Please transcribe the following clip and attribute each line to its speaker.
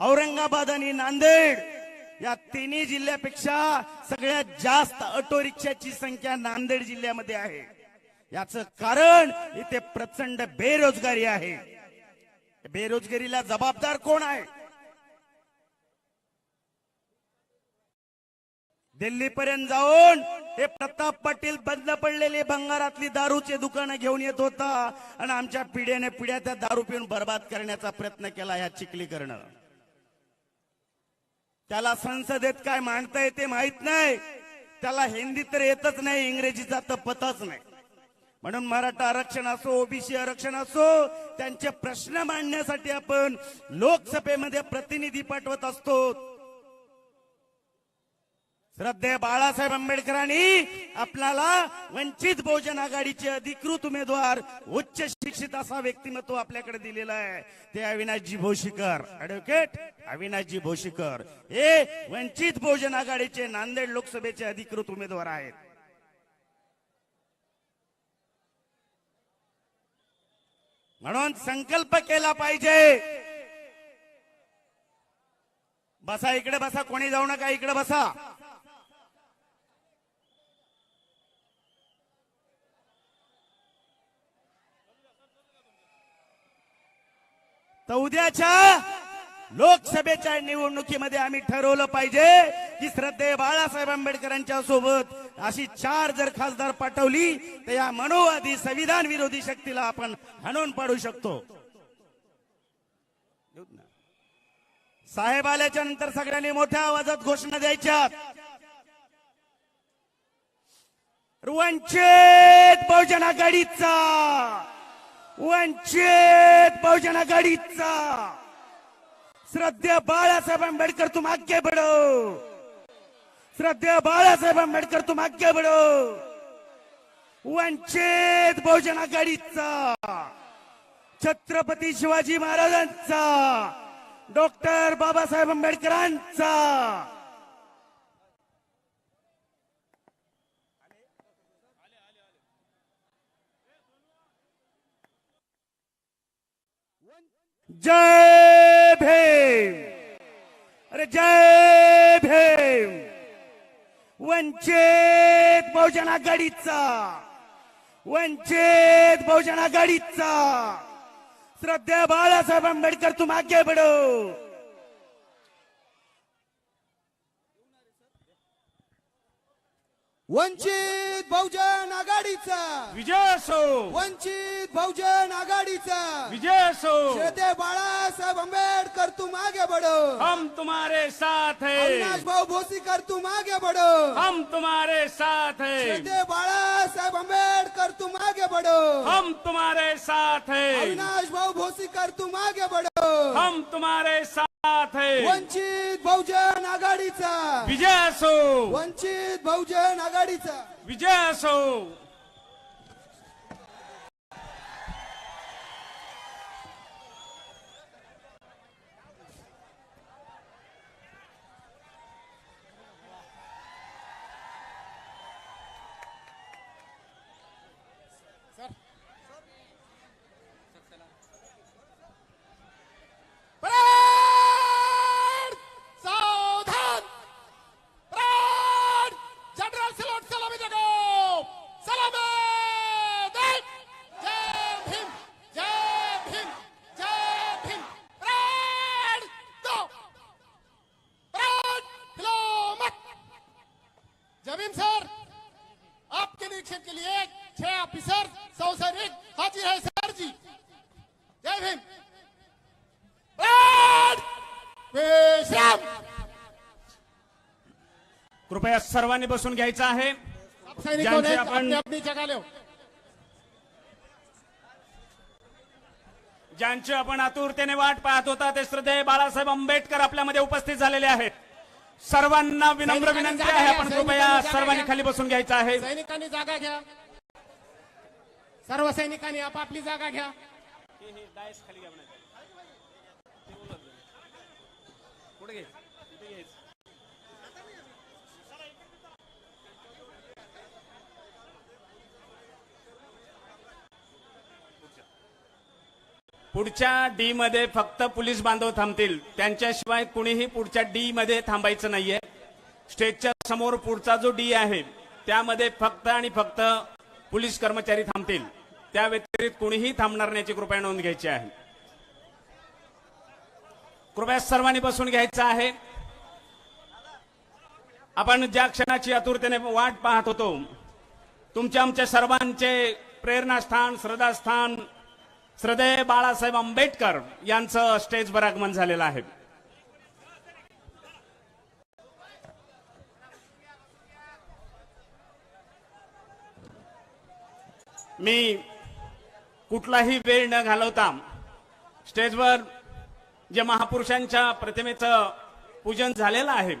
Speaker 1: औरंगाबाद आणि नांदेड या तिन्ही जिल्ह्यापेक्षा सगळ्यात जास्त ऑटो रिक्षाची संख्या नांदेड जिल्ह्यामध्ये आहे. याच कारण इथे प्रचंड बेरोजगारी आहे. बेरोजगारीला जबाबदार कोण आहे? दिल्लीपर्यंत जाऊन हे प्रताप पाटील बंद पडलेले भंगारातली दारूचे दुकानं घेऊन येत होता आणि आमच्या पिढ्याने पिढ्या त्या दारू पिऊन बर्बाद करण्याचा प्रयत्न केला या चिखलीकरणं त्याला संसदेत काय मांडता येते माहीत नाही. त्याला हिंदी तर येतच नाही इंग्रजीचा तर पतच नाही. म्हणून मराठा आरक्षण असो ओबीसी आरक्षण असो त्यांचे प्रश्न मांडण्यासाठी आपण लोकसभेमध्ये प्रतिनिधी पाठवत असतो. श्रद्धेय बाळासाहेब आंबेडकरांनी आपल्याला वंचित बहुजन आघाडीचे अधिकृत उमेदवार उच्च शिक्षित असा व्यक्तिमत्व आपल्याकडे दिलेला आहे. ते अविनाशजी भोशीकर. ऍडव्होकेट अविनाशजी भोशीकर. हे वंचित बहुजन आघाडीचे नांदेड लोकसभेचे अधिकृत उमेदवार आहेत. म्हणून संकल्प केला पाहिजे. बसा इकडे बसा. कोणी जाऊ नका इकडे बसा. तर उद्याच्या लोकसभेच्या निवडणुकीमध्ये आम्ही ठरवलं पाहिजे की श्रद्धेय बाळासाहेब आंबेडकरांच्या सोबत अशी चार जर खासदार पाठवली तर या मनोवादी संविधान विरोधी शक्तीला आपण हणून पाडू शकतो. साहेब आल्याच्यानंतर सगळ्यांनी मोठ्या आवाजात घोषणा द्यायच्या वंचित बहुजन आघाडीचा. वंचित बहुजन आघाडीचा. श्रद्धेय बाळासाहेब आंबेडकर तुम आगे बडो श्रद्धेय बाळासाहेब आंबेडकर तुम आगे बडो वंचित बहुजन आघाडीचा. छत्रपती शिवाजी महाराजांचा. डॉक्टर बाबासाहेब आंबेडकरांचा. जय भीम। अरे जय भीम। वंचित बहुजन आघाडीचा। वंचित बहुजन आघाडीचा। श्रद्धेय बाळासाहेब आंबेडकर तुम आगे बढ़ो
Speaker 2: वंचित बहुजन आघाडीचा।
Speaker 3: विजय असो।
Speaker 2: वंचित बहुजन आघाडीचा.
Speaker 3: विजय असो.
Speaker 2: श्रद्धेय बाळासाहेब आंबेडकर तुम आगे बढ़ो.
Speaker 3: हम तुम्हारे साथ हैं.
Speaker 2: अविनाश भाऊ भोसीकर तुम आगे बढ़ो.
Speaker 3: हम तुम्हारे साथ हैं.
Speaker 2: श्रद्धेय बाळासाहेब आंबेडकर तुम आगे बढ़ो.
Speaker 3: हम तुम्हारे साथ हैं.
Speaker 2: अविनाश भाऊ भोसीकर तुम आगे बढ़ो.
Speaker 3: हम तुम्हारे साथ हैं.
Speaker 2: वंचित बहुजन आघाडीचा.
Speaker 3: विजय असो.
Speaker 2: वंचित बहुजन आघाडीचा.
Speaker 3: विजय असो.
Speaker 4: के लिए छह ऑफिसर सौ सैनिक। हाजिर है सर जी। जय भीम। विश्राम
Speaker 3: कृपया सर्वांनी बसून घ्यायचं आहे.
Speaker 4: आप सैनिकों ने
Speaker 3: ज्यांचे आपण-
Speaker 4: अपनी अपनी जगह लो।
Speaker 3: ज्यांची आपण आतुरतेने वाट पाहत होता ते श्रद्धेय बाळासाहेब आंबेडकर आपल्यामध्ये उपस्थित झालेले आहेत. सर्वांना विनम्र विनंती आहे आपण कृपया सर्वांनी. खाली बसून घ्यायचं आहे
Speaker 4: सैनिकांनी जागा घ्या सर्व सैनिकांनी आपापली जागा घ्या
Speaker 3: पुढे पुढच्या डी मध्ये फक्त पोलीस बांधव थांबतील. त्यांच्याशिवाय कुणीही पुढच्या डी मध्ये थांबायचं नाहीये. स्टेजच्या समोर पुढचा जो डी आहे त्यामध्ये फक्त आणि फक्त पोलीस कर्मचारी थांबतील. त्या व्यतिरिक्त कुणीही थांबणार नाही कृपया नोंद घ्यायची आहे. कृपया सर्वांनी बसून घ्यायचं आहे. आपण ज्या क्षणाची आतुरतेने वाट पाहत होतो तुमच्या आमच्या सर्वांचे प्रेरणास्थान श्रद्धास्थान श्रदय बाळासाहेब आंबेडकर यांचं स्टेजवर आगमन झालेलं आहे. मी कुठलाही वेळ न घालवता स्टेजवर जे महापुरुषांच्या प्रतिमेचं पूजन झालेलं आहे